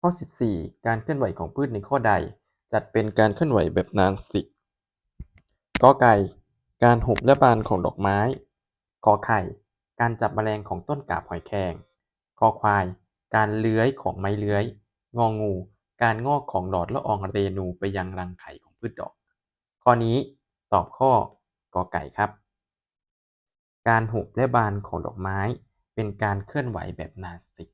ข้อ 14 การเคลื่อนไหวของพืชในข้อใด จัดเป็นการเคลื่อนไหวแบบนานสิกกอไก่ การหุบและบานของดอกไม้ขอไข่ การจับแมลงของต้นกาบหอยแครงคอควาย การเลื้อยของไม้เลื้อย งองู การงอกของหลอดละอองเรนูไปยังรังไข่ของพืชดอก ข้อนี้ตอบข้อกอไก่ครับ การหุบและบานของดอกไม้ เป็นการเคลื่อนไหวแบบนาสิก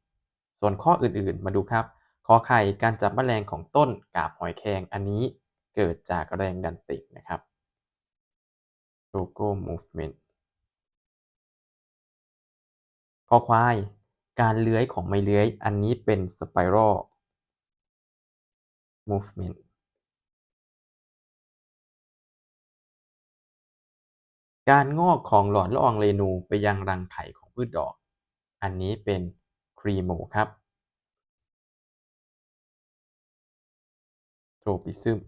ส่วนข้ออื่นๆมาดูครับ ขอไข่การจับแมลงของต้นกาบหอยแครงอันนี้เกิดจากแรงดันติดนะครับ logo movement คอควาย การเลื้อยของไม้เลื้อย อันนี้เป็น spiral movement การงอกของหลอดละอองเรนูไปยังรังไข่ของพืชดอก อันนี้เป็นครีโมครับ โทรปิซึม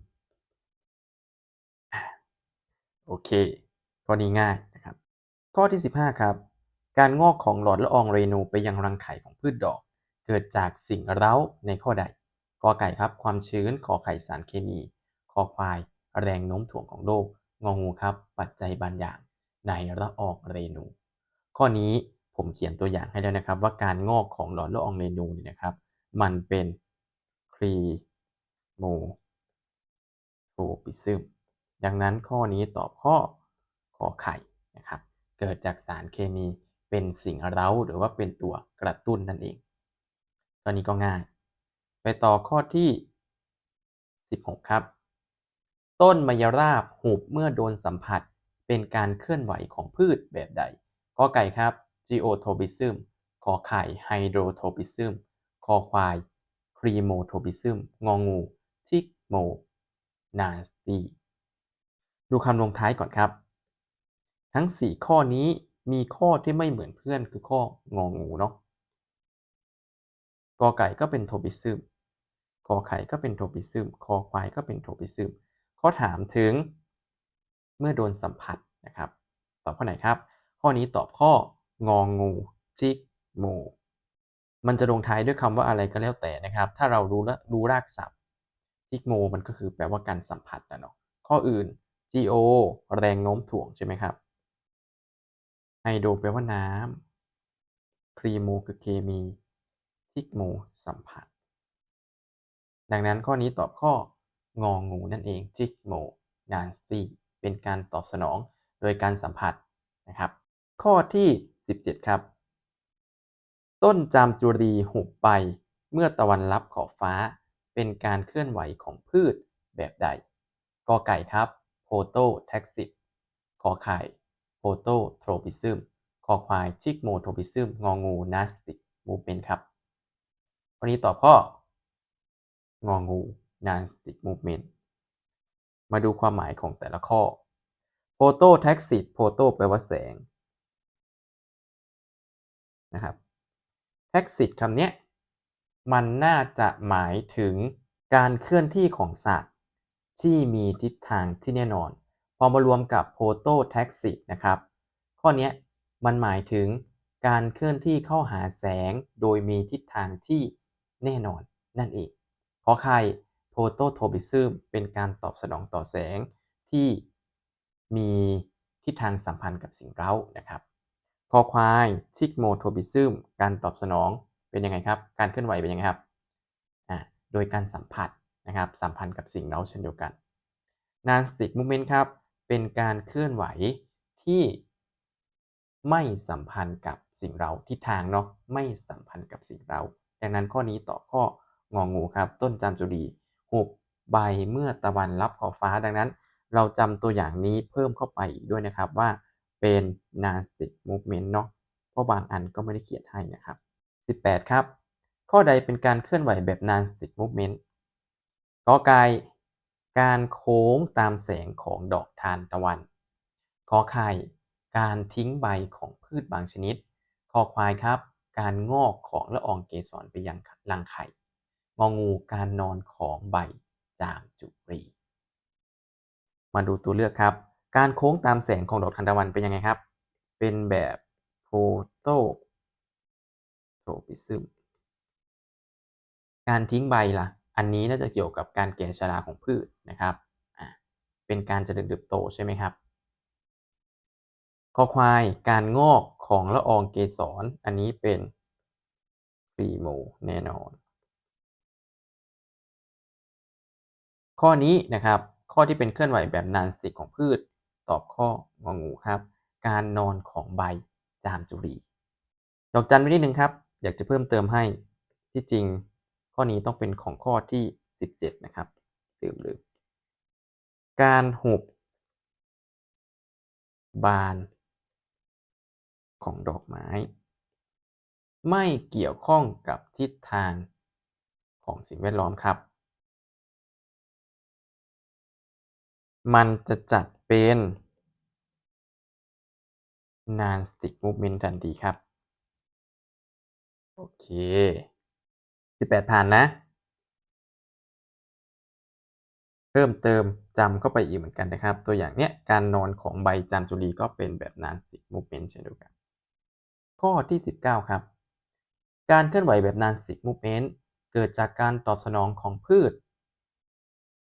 โอเคข้อนี้ง่ายนะครับ ข้อที่ 15 ครับ การงอกของหลอดละอองเรนูไปยังรังไข่ของพืชดอก เกิดจากสิ่งเร้าในข้อใดกอไก่ครับความชื้นขอไข่สารเคมีคอควาย แรงโน้มถ่วงของโลกงองูครับ ปัจจัยบางอย่างในละอองเรนู ข้อนี้ผมเขียนตัวอย่างให้แล้วนะครับ ว่าการงอกของหลอดละอองเรนูเนี่ยนะครับ มันเป็นครีโม โทปิซึมดังนั้นข้อนี้ตอบข้อขอไข่นะครับเกิดจากสารเคมีเป็นสิ่งเร้าหรือว่าเป็นตัวกระตุ้นนั่นเอง ตอนนี้ก็ง่าย ไปต่อข้อที่ 16 ครับ ต้นมายราบหุบเมื่อโดนสัมผัสเป็นการเคลื่อนไหวของพืชแบบใดกอไก่ครับ geotropism ขอไข่ hydrotropism คอควาย chemotropism งองู nasty ดูคำลงท้ายก่อนครับ ทั้ง 4 ข้อนี้มีข้อที่ไม่เหมือนเพื่อนคือข้ององูเนาะกอไก่ก็เป็นโทปิซึมคอไข่ก็เป็นโทปิซึมคอควายก็เป็นโทปิซึมข้อถามถึงเมื่อโดนสัมผัสนะครับ ตอบข้อไหนครับ ข้อนี้ตอบข้ององงู จิกโมมันจะลงท้ายด้วยคำว่าอะไรก็แล้วแต่นะครับ ถ้าเรารู้และรู้รากศัพท์ จิกโมมันก็คือแปลว่าการสัมผัสนะเนาะข้ออื่น GO แรงโน้มถ่วงใช่ไหมครับไฮโดรแปลว่าน้ำครีโมคือเคมีทิกโมสัมผัส ดังนั้นข้อนี้ตอบข้ององูนั่นเองจิกโมนานซีเป็นการตอบสนองโดยการสัมผัสนะครับ ข้อที่ 17 ครับ ต้นจามจุรีหุบไปเมื่อตะวันรับขอบฟ้า เป็นการเคลื่อนไหวของพืชแบบใดกอไก่ครับ โพโตแท็กซิตขอไข่โพโตโทรปิซึมคอควายชิกโมโทรปิซึมงองูนาสติกมูเมนครับวันนี้ตอบข้ององูนาสติกมูเมนมาดูความหมายของแต่ละข้อโพโตแท็กซิตโพโตแปลว่าแสงนะครับแท็กซิตคำนี้ มันน่าจะหมายถึงการเคลื่อนที่ของสัตว์ ที่มีทิศทางที่แน่นอน พอมารวมกับโพโตแท็กซินะครับ ข้อนี้มันหมายถึงการเคลื่อนที่เข้าหาแสงโดยมีทิศทางที่แน่นอนนั่นเองขอใครโพโตโทบิซึมเป็นการตอบสนองต่อแสงที่มีทิศทางสัมพันธ์กับสิ่งเร้านะครับคอควายชิกโมโทบิซึมการตอบสนอง เป็นยังไงครับ การเคลื่อนไหวเป็นยังไงครับอ่าโดยการสัมผัสนะครับสัมพันธ์กับสิ่งเร้าเช่นเดียวกันนานสติกมูเมนต์ครับ เป็นการเคลื่อนไหวที่ไม่สัมพันธ์กับสิ่งเราทิศทางเนาะไม่สัมพันธ์กับสิ่งเรา ดังนั้นข้อนี้ต่อข้ององูครับ ต้นจามจุรีหุบใบเมื่อตะวันรับขอบฟ้าดังนั้น เราจำตัวอย่างนี้เพิ่มเข้าไปอีกด้วยนะครับว่าเป็น n a s t i c movement เนาะเพราะบางอันก็ไม่ได้เขียนให้นะครับ 18 ครับ ข้อใดเป็นการเคลื่อนไหวแบบ n a s t i c movement กอไก่การโค้งตามแสงของดอกทานตะวันขอไข่การทิ้งใบของพืชบางชนิดคอควายครับ การงอกของละอองเกสรไปยังรังไข่งองูการนอนของใบจามจุรี มาดูตัวเลือกครับ การโค้งตามแสงของดอกทานตะวันเป็นยังไงครับ เป็นแบบโฟโต พิซึมการทิ้งใบล่ะ อันนี้น่าจะเกี่ยวกับการแก่ชราของพืชนะครับ เป็นการเจริญเติบโตใช่ไหมครับคอควายการงอกของละอองเกสรอันนี้เป็นพรีโมแน่นอน ข้อนี้นะครับ ข้อที่เป็นเคลื่อนไหวแบบนานสิกของพืช ตอบข้ององูครับ การนอนของใบจามจุรี ดอกจันไว้นิดนึงครับ อยากจะเพิ่มเติมให้ที่จริงข้อนี้ต้องเป็นของข้อที่ 17 นะครับลืมลืมการหุบบานของดอกไม้ ไม่เกี่ยวข้องกับทิศทางของสิ่งแวดล้อมครับ มันจะจัดเป็น non stick movement ทันทีครับ โอเค18ผ่านนะ เพิ่มเติมจำเข้าไปอีกเหมือนกันนะครับ ตัวอย่างเนี้ยการนอนของใบจามจุรีก็เป็นแบบ non stick movement เช่นเดียวกัน ข้อที่ 19 ครับ การเคลื่อนไหวแบบ non stick movement เกิดจากการตอบสนองของพืช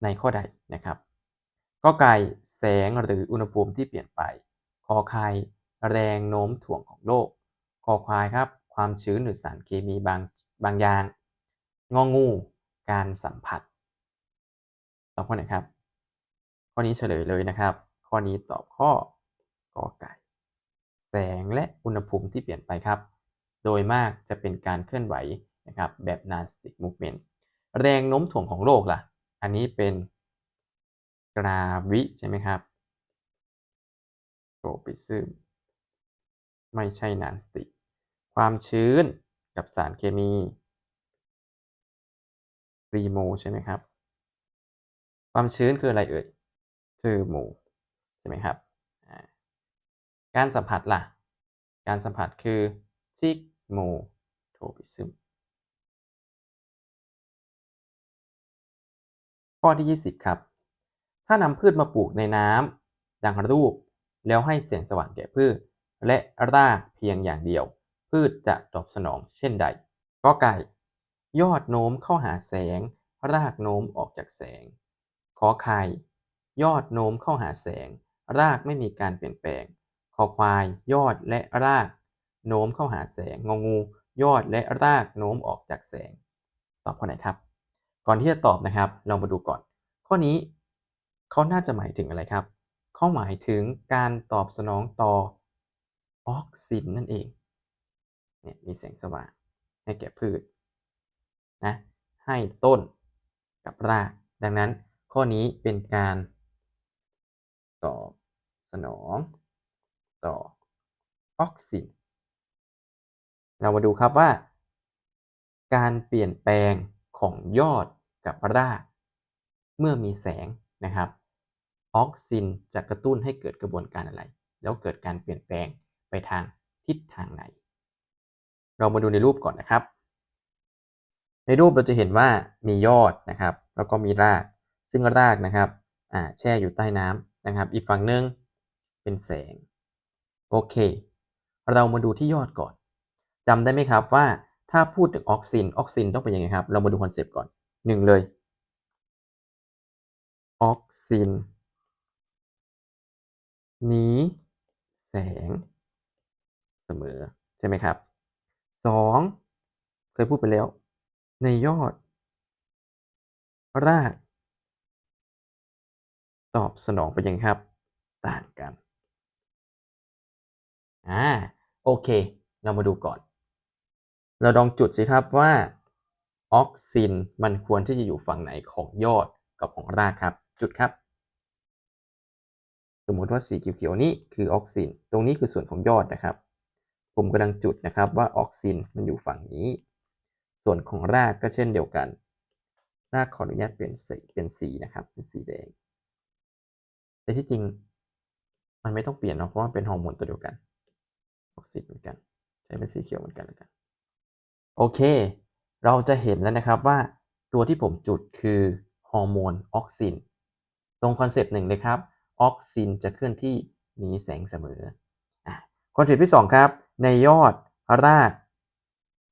ในข้อใดนะครับก็ไก่แสงหรืออุณหภูมิที่เปลี่ยนไป คอไข่แรงโน้มถ่วงของโลก คอควายครับ ความชื้นหรือสารเคมีบางบางอย่าง งองู การสัมผัสตอบข้อไหนครับ ข้อนี้เฉลยเลยนะครับ ข้อนี้ตอบข้อกอไก่ แสงและอุณหภูมิที่เปลี่ยนไปครับ โดยมากจะเป็นการเคลื่อนไหวนะครับแบบ Nastic movement แรงโน้มถ่วงของโลกล่ะ อันนี้เป็นกราวิใช่ไหมครับโทปิซึมไม่ใช่นานสติก ความชื้นกับสารเคมีรีโมใช่ไหมครับ ความชื้นคืออะไรเอ่ยเทอร์โมใช่ไหมครับ การสัมผัสล่ะ การสัมผัสคือซิกโมโทปิซึมข้อที่ 20 ครับ ถ้านำพืชมาปลูกในน้ำดังรูป แล้วให้แสงสว่างแก่พืช และรากเพียงอย่างเดียว พืชจะตอบสนองเช่นใดก็ไก่ ยอดโน้มเข้าหาแสง รากโน้มออกจากแสง ขอไข่ ยอดโน้มเข้าหาแสง รากไม่มีการเปลี่ยนแปลงคอควาย ยอดและราก โน้มเข้าหาแสง งองู ยอดและรากโน้มออกจากแสง ตอบข้อไหนครับ ก่อนที่จะตอบนะครับลองมาดูก่อน ข้อนี้เขาน่าจะหมายถึงอะไรครับ เขาหมายถึงการตอบสนองต่อออกซินนั่นเอง เนี่ยมีแสงสว่างให้แก่พืชนะให้ต้นกับราก ดังนั้นข้อนี้เป็นการตอบสนองต่อออกซิน เรามาดูครับว่า การเปลี่ยนแปลงของยอดกับราก เมื่อมีแสงนะครับออกซินจะกระตุ้นให้เกิดกระบวนการอะไร แล้วเกิดการเปลี่ยนแปลงไปทางทิศทางไหน เรามาดูในรูปก่อนนะครับ ในรูปเราจะเห็นว่ามียอดนะครับ แล้วก็มีราก ซึ่งรากนะครับอ่าแช่อยู่ใต้น้ำนะครับ อีกฝั่งหนึ่งเป็นแสง โอเค เรามาดูที่ยอดก่อนจำได้ไหมครับว่าถ้าพูดถึงออกซินออกซินต้องเป็นยังไงครับ เรามาดูคอนเซปต์ก่อนหนึ่งเลยออกซินนี้แสงเสมอ ใช่ไหมครับ สองเคยพูดไปแล้ว ในยอด ราก ตอบสนองไปยังครับ ต่างกัน อ่า โอเค เรามาดูก่อน เราลองจุดสิครับว่า ออกซินมันควรที่จะอยู่ฝั่งไหนของยอดกับของรากครับ จุดครับสมมติว่าสีเขียวๆนี้คือออกซิน ตรงนี้คือส่วนของยอดนะครับ ผมกำลังจุดนะครับว่าออกซินมันอยู่ฝั่งนี้ ส่วนของรากก็เช่นเดียวกัน รากขออนุญาตเป็นสีเป็นสีนะครับ เป็นสีแดง แต่ที่จริงมันไม่ต้องเปลี่ยนเนาะเพราะว่าเป็นฮอร์โมนตัวเดียวกัน ออกซินเหมือนกัน ใช้เป็นสีเขียวเหมือนกันแล้วกัน โอเค เราจะเห็นแล้วนะครับว่าตัวที่ผมจุดคือฮอร์โมนออกซิน ตรงคอนเซปต์หนึ่งเลยครับ ออกซินจะเคลื่อนที่หนีแสงเสมอ คอนเทปที่2ครับในยอดราก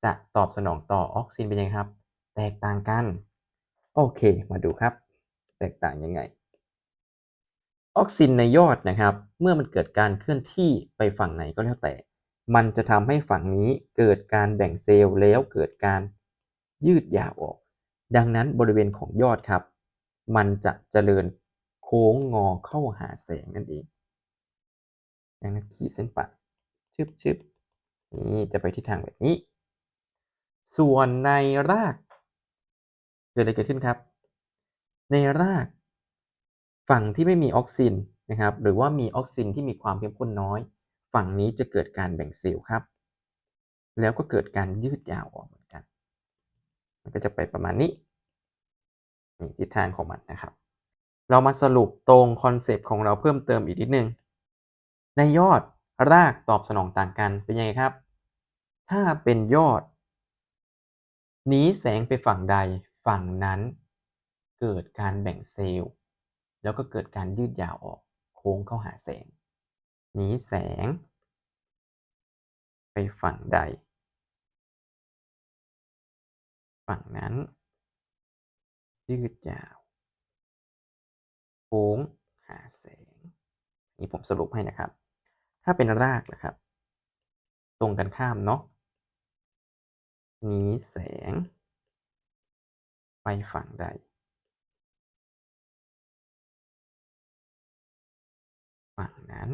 จะตอบสนองต่อออกซินเป็นยังไงครับ แตกต่างกัน โอเค มาดูครับ แตกต่างยังไง ออกซินในยอดนะครับ เมื่อมันเกิดการเคลื่อนที่ไปฝั่งไหนก็แล้วแต่ มันจะทำให้ฝั่งนี้เกิดการแบ่งเซลล์แล้วเกิดการยืดยาวออก ดังนั้นบริเวณของยอดครับ มันจะเจริญโค้งงอเข้าหาแสงนั่นเองดังนั้นขีดเส้นปะ ชึบชึบนี่จะไปทิศทางแบบนี้ ส่วนในราก เกิดอะไรเกิดขึ้นครับ ในราก ฝั่งที่ไม่มีออกซินนะครับ หรือว่ามีออกซินที่มีความเข้มข้นน้อย ฝั่งนี้จะเกิดการแบ่งเซลล์ครับ แล้วก็เกิดการยืดยาวออกเหมือนกัน มันก็จะไปประมาณนี้นี่ทิศทางของมันนะครับ เรามาสรุปตรงคอนเซปต์ของเราเพิ่มเติมอีกนิดนึง ในยอด รากตอบสนองต่างกันเป็นยังไงครับ ถ้าเป็นยอดหนีแสงไปฝั่งใดฝั่งนั้น เกิดการแบ่งเซลล์ แล้วก็เกิดการยืดยาวออกโค้งเข้าหาแสงหนีแสง ไปฝั่งใด ฝั่งนั้น ยืดยาวโค้งหาแสง นี่ผมสรุปให้นะครับ ถ้าเป็นรากนะครับ ตรงกันข้ามเนาะหนีแสง ไปฝั่งใด ฝั่งนั้น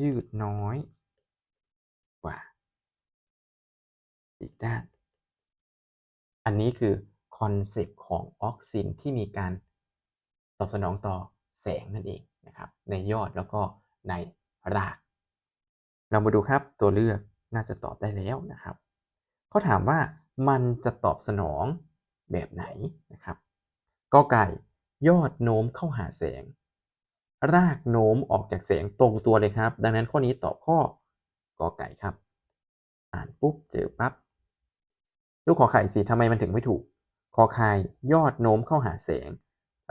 ยืดน้อย กว่า อีกด้าน อันนี้คือคอนเซปต์ของออกซินที่มีการตอบสนองต่อแสงนั่นเอง นะครับในยอดแล้วก็ในราก เรามาดูครับตัวเลือกน่าจะตอบได้แล้วนะครับเขาถามว่ามันจะตอบสนองแบบไหนนะครับกอไก่ยอดโน้มเข้าหาแสง รากโน้มออกจากแสงตรงตัวเลยครับ ดังนั้นข้อนี้ตอบข้อกอไก่ครับ อ่านปุ๊บเจอปั๊บลูกขอไข่สิทำไมมันถึงไม่ถูกขอไข่ยอดโน้มเข้าหาแสง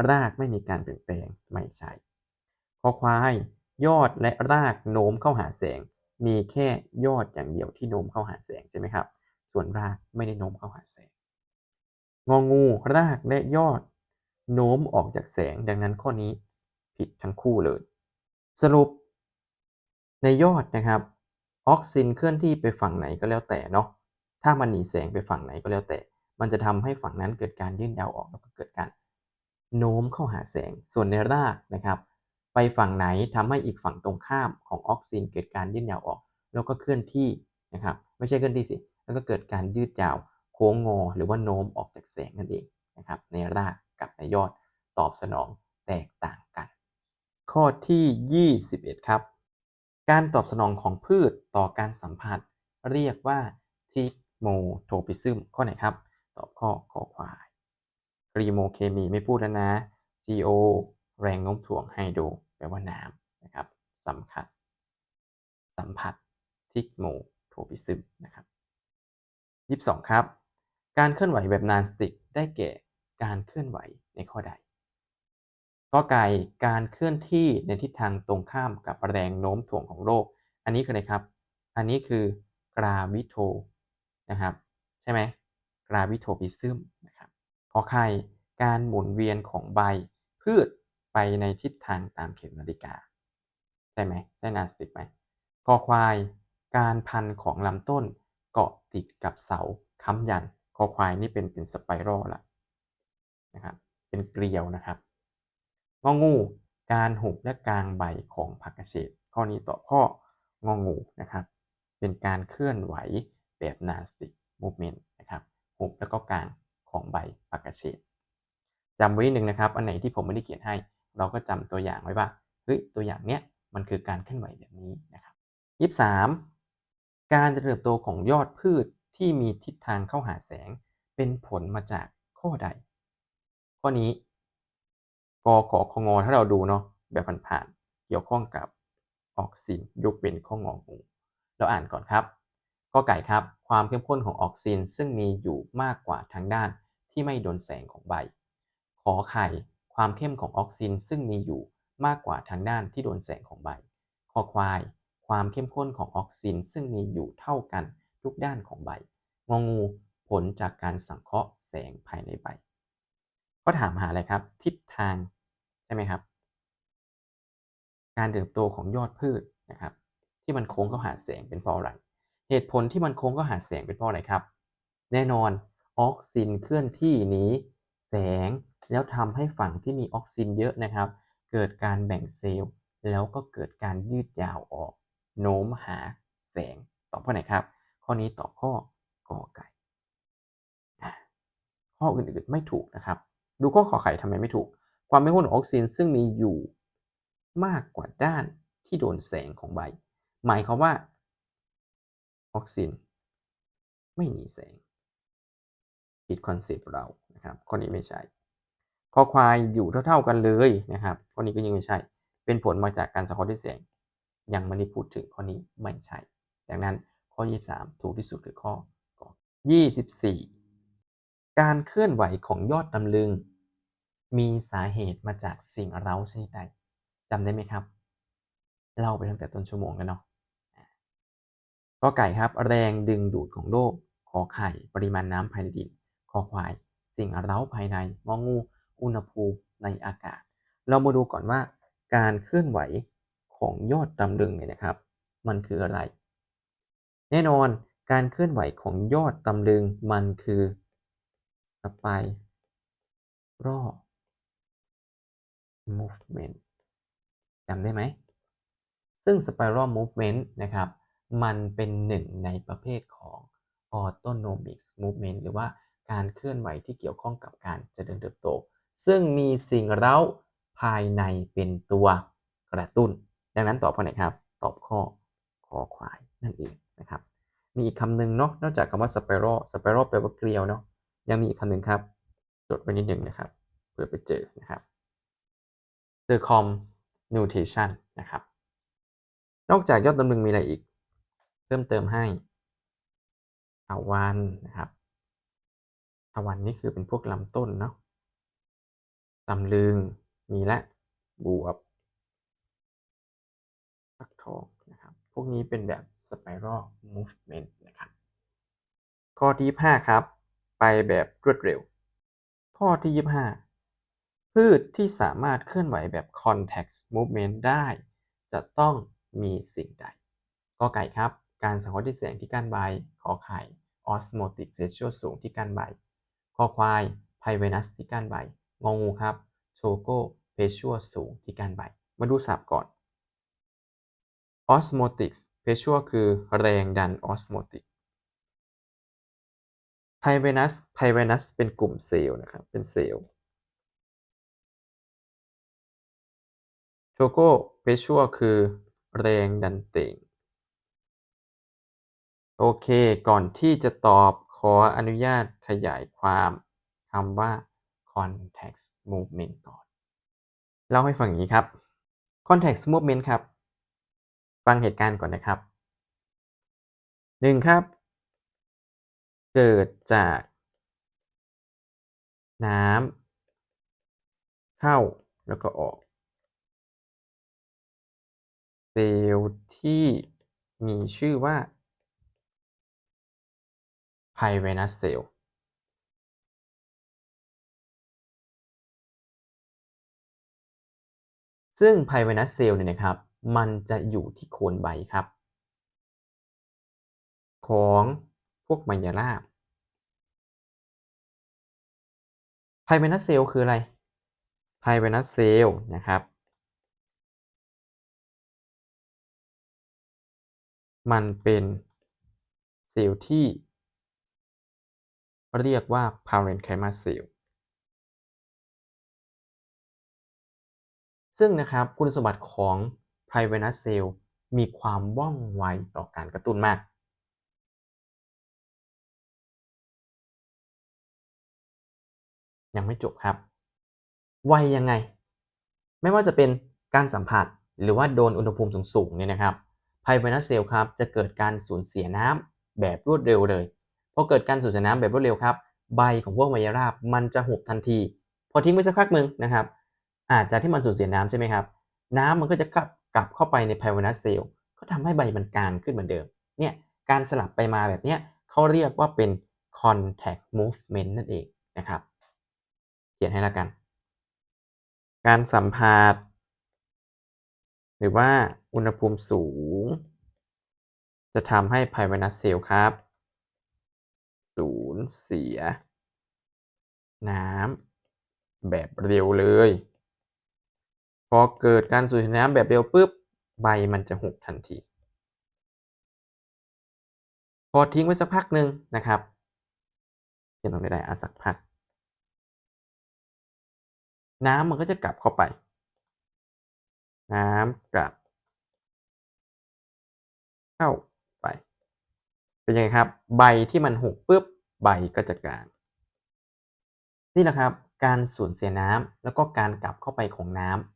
รากไม่มีการเปลี่ยนแปลงไม่ใช่ ขอควาย ยอดและรากโน้มเข้าหาแสง มีแค่ยอดอย่างเดียวที่โน้มเข้าหาแสงใช่ไหมครับ ส่วนรากไม่ได้โน้มเข้าหาแสง งองูรากและยอด โน้มออกจากแสง ดังนั้นข้อนี้ผิดทั้งคู่เลย สรุป ในยอดนะครับ ออกซินเคลื่อนที่ไปฝั่งไหนก็แล้วแต่เนาะ ถ้ามันหนีแสงไปฝั่งไหนก็แล้วแต่ มันจะทำให้ฝั่งนั้นเกิดการยื่นยาวออกแล้วก็เกิดการโน้มเข้าหาแสง ส่วนในรากนะครับ ไปฝั่งไหนทำให้อีกฝั่งตรงข้ามของออกซินเกิดการยื่นยาวออก แล้วก็เคลื่อนที่นะครับไม่ใช่เคลื่อนที่สิแล้วก็เกิดการยืดยาวโค้งงอ หรือว่าโน้มออกจากแสงนั่นเองนะครับในรากกับในยอดตอบสนองแตกต่างกัน ข้อที่ 21 ครับ การตอบสนองของพืชต่อการสัมผัส เรียกว่าทิกโมโทปิซึมข้อไหนครับ ตอบข้อคอควายรีโมเคมีไม่พูดแล้วนะ GO แรงโน้มถ่วงไฮโดรแปลว่าน้ำนะครับสัมผัส สัมผัสทิกโมโทปิซึมนะครับ22 ครับ การเคลื่อนไหวแบบนานสติกได้แก่การเคลื่อนไหวในข้อใดก็ไก่การเคลื่อนที่ในทิศทางตรงข้ามกับแรงโน้มถ่วงของโลก อันนี้คืออะไรครับ อันนี้คือกราวิโทนะครับ ใช่ไหมกราวิโทปิซึมนะครับขอไข่การหมุนเวียนของใบพืช ไปในทิศทางตามเข็มนาฬิกา ใช่ไหมใช่นาสติกไหมกอควายการพันของลำต้นเกาะติดกับเสาค้ำยันคอควายนี่เป็นเป็นสไปรัลละนะครับเป็นเกลียวนะครับงองูการหุบและกลางใบของผักกระเฉดข้อนี้ต่อข้ององูนะครับ เป็นการเคลื่อนไหวแบบนาสติกมูฟเมนต์นะครับหุบแล้วก็กลางของใบผักกระเฉดจำไว้หนึ่งนะครับ อันไหนที่ผมไม่ได้เขียนให้ เราก็จำตัวอย่างไว้ว่าเฮ้ยตัวอย่างเนี้ยมันคือการเคลื่อนไหวแบบนี้นะครับยี่สิบสามการเจริญเติบโตของยอดพืชที่มีทิศทางเข้าหาแสง เป็นผลมาจากข้อใด ข้อนี้กอขอคงอถ้าเราดูเนาะแบบผ่านๆเกี่ยวข้องกับออกซินยกเป็นข้ององูเราอ่านก่อนครับก็ไก่ครับความเข้มข้นของออกซินซึ่งมีอยู่มากกว่าทางด้านที่ไม่โดนแสงของใบ ขอไข่ ความเข้มของออกซินซึ่งมีอยู่มากกว่าทางด้านที่โดนแสงของใบ คอควาย ความเข้มข้นของออกซินซึ่งมีอยู่เท่ากันทุกด้านของใบ งองู ผลจากการสังเคราะห์แสงภายในใบ ก็ถามหาอะไรครับ ทิศทาง ใช่ไหมครับ การเติบโตของยอดพืชนะครับ ที่มันโค้งเข้าหาแสงเป็นเพราะอะไร เหตุผลที่มันโค้งเข้าหาแสงเป็นเพราะอะไรครับ แน่นอนออกซินเคลื่อนที่หนีแสง แล้วทำให้ฝั่งที่มีออกซินเยอะนะครับ เกิดการแบ่งเซลล์ แล้วก็เกิดการยืดยาวออก โน้มหาแสงตอบข้อไหนครับ ข้อนี้ตอบข้อกอไก่ ข้ออื่นๆไม่ถูกนะครับ ดูข้อขอไข่ทำไมไม่ถูก ความไม่ข้นของออกซินซึ่งมีอยู่มากกว่าด้านที่โดนแสงของใบ หมายความว่าออกซิน ไม่หนีแสง ผิดคอนเซปต์เรานะครับ ข้อนี้ไม่ใช่ คอควายอยู่เท่าๆกันเลยนะครับข้อนี้ก็ยังไม่ใช่ เป็นผลมาจากการสังเคราะห์ด้วยแสง ยังไม่ได้พูดถึงข้อนี้ไม่ใช่ ดังนั้นข้อ 23 ถูกที่สุดคือข้อกอ24 การเคลื่อนไหวของยอดตำลึง มีสาเหตุมาจากสิ่งเร้าชนิดใดจำได้ไหมครับเล่าไปตั้งแต่ต้นชั่วโมงแล้วเนาะก็ไก่ครับ แรงดึงดูดของโลกขอไข่ ปริมาณน้ำภายในดิน คอควาย สิ่งเร้าภายในงองู อุณหภูมิในอากาศ เรามาดูก่อนว่าการเคลื่อนไหวของยอดตำลึงเนี่ยนะครับ มันคืออะไร แน่นอนการเคลื่อนไหวของยอดตำลึงมันคือสไปรอ movement จำได้ไหม ซึ่ง spiral movement นะครับ มันเป็นหนึ่งในประเภทของ autonomic movement หรือว่าการเคลื่อนไหวที่เกี่ยวข้องกับการเจริญเติบโต ซึ่งมีสิ่งเร้าภายในเป็นตัวกระตุ้น ดังนั้นตอบข้อไหนครับ ตอบข้อคอควายนั่นเองนะครับ มีอีกคำหนึ่งเนาะ นอกจากคำว่า spiral spiral แปลว่าเกลียวเนาะ ยังมีอีกคำหนึ่งครับ จดไว้นิดหนึ่งนะครับ เพื่อไปเจอนะครับ circumnutation นะครับ นอกจากยอดตำลึงมีอะไรอีก เพิ่มเติมให้ทวันนะครับทวันนี่คือเป็นพวกลำต้นเนาะ ตำลึง มีและ บวบฟักทองนะครับ พวกนี้เป็นแบบ spiral movement นะครับ ข้อที่5ครับ ไปแบบรวดเร็ว ข้อที่ 25 พืชที่สามารถเคลื่อนไหวแบบ contact movement ได้ จะต้องมีสิ่งใดก็ไก่ครับ การสังเคราะห์ด้วยแสงที่ก้านใบ ขอไข่ osmotic ratio สูงที่ก้านใบ คอควาย pyvenus ที่ก้านใบ งองูครับ choco ratio สูงที่กานใบ มาดูศัพท์ก่อน osmotic pressure คือแรงดัน osmotic pyvenus pyvenus เป็นกลุ่มเซลล์นะครับ เป็นเซลล์ choco pressure คือแรงดันเต่งโอเค ก่อนที่จะตอบขออนุญาตขยายความคำว่า context movement ก่อน เล่าให้ฟังอย่างนี้ครับ context movement ครับ ฟังเหตุการณ์ก่อนนะครับหนึ่งครับ เกิดจาก น้ำเข้าแล้วก็ออก เซลล์ที่มีชื่อว่า Pyvenus cell ซึ่ ซึ่ง Pyvenus cell เนี่ยนะครับมันจะอยู่ที่โคนใบครับ ของพวกไมยราบ Pyvenus cell คืออะไร Pyvenus cell นะครับ มันเป็นเซลล์ที่เรียกว่า parenchyma cell ซึ่งนะครับคุณสมบัติของ Pyvenus cell มีความว่องไวต่อการกระตุ้นมาก ยังไม่จบครับ ไวยังไง ไม่ว่าจะเป็นการสัมผัสหรือว่าโดนอุณหภูมิสูงๆเนี่ยนะครับ Pyvenus cell ครับจะเกิดการสูญเสียน้ำแบบรวดเร็วเลยพอเกิดการสูญเสียน้ำแบบรวดเร็วครับ ใบของพวกไมยราบมันจะหุบทันที พอทิ้งไว้สักพักหนึ่งนะครับ อาจจะที่มันสูญเสียน้ำใช่ไหมครับ น้ำมันก็จะกลับกลับเข้าไปในไพวนัสเซลล์ก็ทำให้ใบมันกางขึ้นเหมือนเดิม เนี่ยการสลับไปมาแบบเนี้ยเขาเรียกว่าเป็น contact movement นั่นเองนะครับ เขียนให้แล้วกัน การสัมผัสหรือว่าอุณหภูมิสูง จะทำให้ไพไวนัสเซลล์ครับสูญเสีย น้ำแบบเร็วเลย อเกิดการสูญเสียน้ำแบบเร็วปุ๊บใบมันจะหุบทันที พอทิ้งไว้สักพักหนึ่งนะครับเขียนตรงนี้ได้อาสักพัก น้ำมันก็จะกลับเข้าไป น้ำกลับ เข้าไป เป็นยังไงครับ ใบที่มันหุบปุ๊บใบก็จะกลางนี่แหละครับ การสูญเสียน้ำแล้วก็การกลับเข้าไปของน้ำ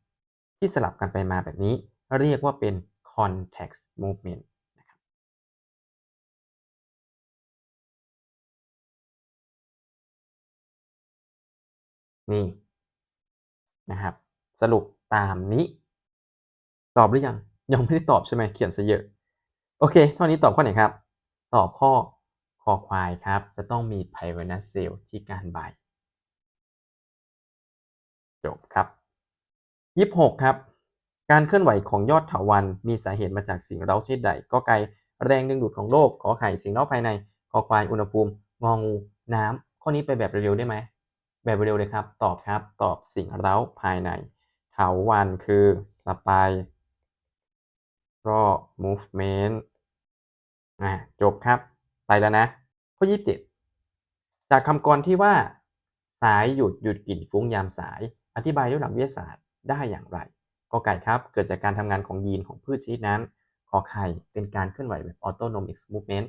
ที่สลับกันไปมาแบบนี้ เรียกว่าเป็น contact movement นะครับนี่นะครับ สรุปตามนี้ ตอบหรือยัง ยังไม่ได้ตอบใช่ไหมเขียนซะเยอะ โอเคเท่านี้ตอบข้อไหนครับ ตอบข้อคอควายครับ จะต้องมีไพไวนัสเซลที่การใบจบครับ ยี่หกครับ การเคลื่อนไหวของยอดถาวัลย์มีสาเหตุมาจากสิ่งเร้าชนิดใด ก็ไกลแรงดึงดูดของโลก ขอไข่สิ่งเร้าภายในคอควายอุณหภูมิ งองู น้ำข้อนี้ไปแบบเร็วๆได้ไหม แบบเร็วเลยครับ ตอบครับ ตอบสิ่งเร้าภายในถาวัลย์คือสไปรอ movement อ่าจบครับ ไปแล้วนะ ข้อ 27 จากคำกรที่ว่า สายหยุดหยุดกลิ่นฟุ้งยามสาย อธิบายด้วยหลักวิทยาศาสตร์ ได้อย่างไรกอไก่ครับเกิดจากการทำงานของยีนของพืชชนิดนั้นขอไข่เป็นการเคลื่อนไหวแบบ autonomic movement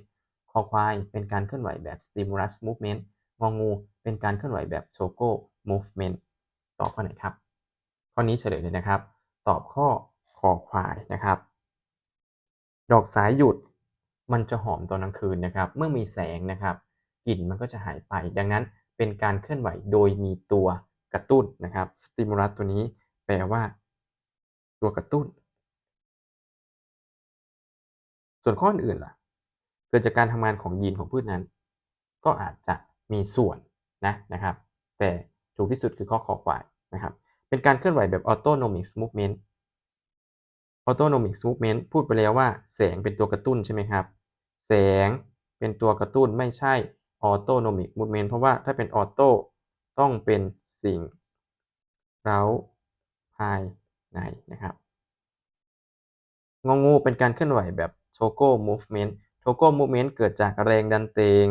คอควายเป็นการเคลื่อนไหวแบบ stimulus movement งองูเป็นการเคลื่อนไหวแบบ choco movement ตอบข้อไหนครับ ข้อนี้เฉลยเลยนะครับ ตอบข้อคอควายนะครับ ดอกสายหยุดมันจะหอมตอนกลางคืนนะครับ เมื่อมีแสงนะครับ กลิ่นมันก็จะหายไป ดังนั้นเป็นการเคลื่อนไหวโดยมีตัวกระตุ้นนะครับ สติมูลัสตัวนี้ แปลว่า ตัวกระตุ้น ส่วนข้ออื่นล่ะ เกิดจากการทำงานของยีนของพืชนั้น ก็อาจจะมีส่วนนะนะครับ แต่ถูกที่สุดคือข้อขอควายนะครับ เป็นการเคลื่อนไหวแบบ autonomic movement autonomic movement พูดไปแล้วว่า แสงเป็นตัวกระตุ้นใช่ไหมครับ แสงเป็นตัวกระตุ้นไม่ใช่ autonomic movement เพราะว่าถ้าเป็น auto ต้องเป็นสิ่ง เร้า ภายในนะครับ งองูเป็นการเคลื่อนไหวแบบ choco movement choco movement เกิดจากแรงดันเตง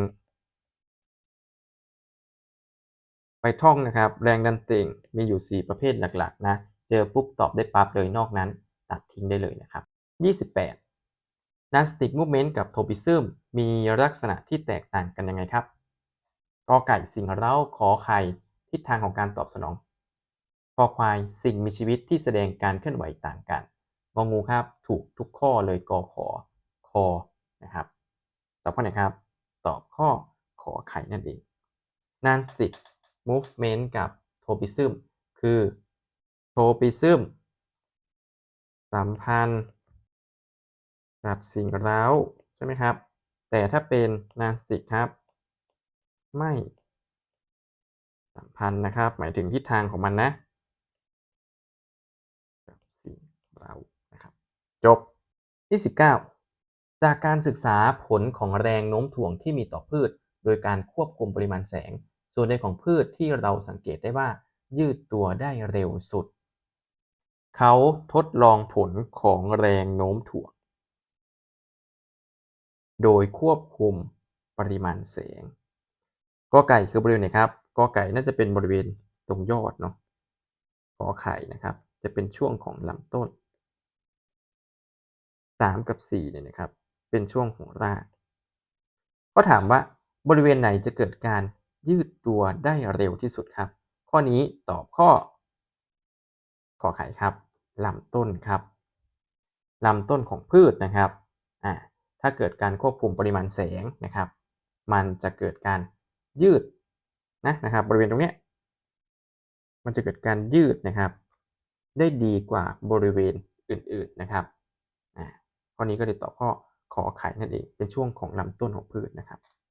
ไปท่องนะครับ แรงดันเตงมีอยู่ 4 ประเภทหลักๆนะ เจอปุ๊บตอบได้ปั๊บเลยนอกนั้น ตัดทิ้งได้เลยนะครับ 28 Nastic movement กับ Tropism มีลักษณะที่แตกต่างกันยังไงครับกอไก่สิ่งเร้าขอไข่ทิศทางของการตอบสนอง คอควายสิ่งมีชีวิตที่แสดงการเคลื่อนไหวต่างกันงองูครับถูกทุกข้อเลยกอขอคอนะครับตอบข้อไหนครับ ตอบข้อขอไข่นั่นเอง Nastic movement กับ Tropism คือ Tropism สัมพันธ์กับสิ่งเร้าใช่ไหมครับ แต่ถ้าเป็นนานสติกครับ ไม่สัมพันธ์นะครับ หมายถึงทิศทางของมันนะกับสิ่งเร้า นะครับจบ29จากการศึกษาผลของแรงโน้มถ่วงที่มีต่อพืช โดยการควบคุมปริมาณแสง ส่วนใดของพืชที่เราสังเกตได้ว่า ยืดตัวได้เร็วสุด เขาทดลองผลของแรงโน้มถ่วง โดยควบคุมปริมาณแสงกอไก่คือบริเวณไหนครับกอไก่น่าจะเป็นบริเวณตรงยอดเนาะขอไข่นะครับ จะเป็นช่วงของลำต้น 3 กับ 4 เนี่ยนะครับ เป็นช่วงของรากก็ถามว่าบริเวณไหนจะเกิดการยืดตัวได้เร็วที่สุดครับ ข้อนี้ตอบข้อ ขอไข่ครับลำต้นครับลำต้นของพืชนะครับอ่าถ้าเกิดการควบคุมปริมาณแสงนะครับ มันจะเกิดการยืดนะนะครับ บริเวณตรงนี้มันจะเกิดการยืดนะครับ ได้ดีกว่าบริเวณอื่นๆนะครับ ข้อนี้ก็เลยตอบข้อขอไข่นั่นเอง เป็นช่วงของลำต้นของพืชนะครับ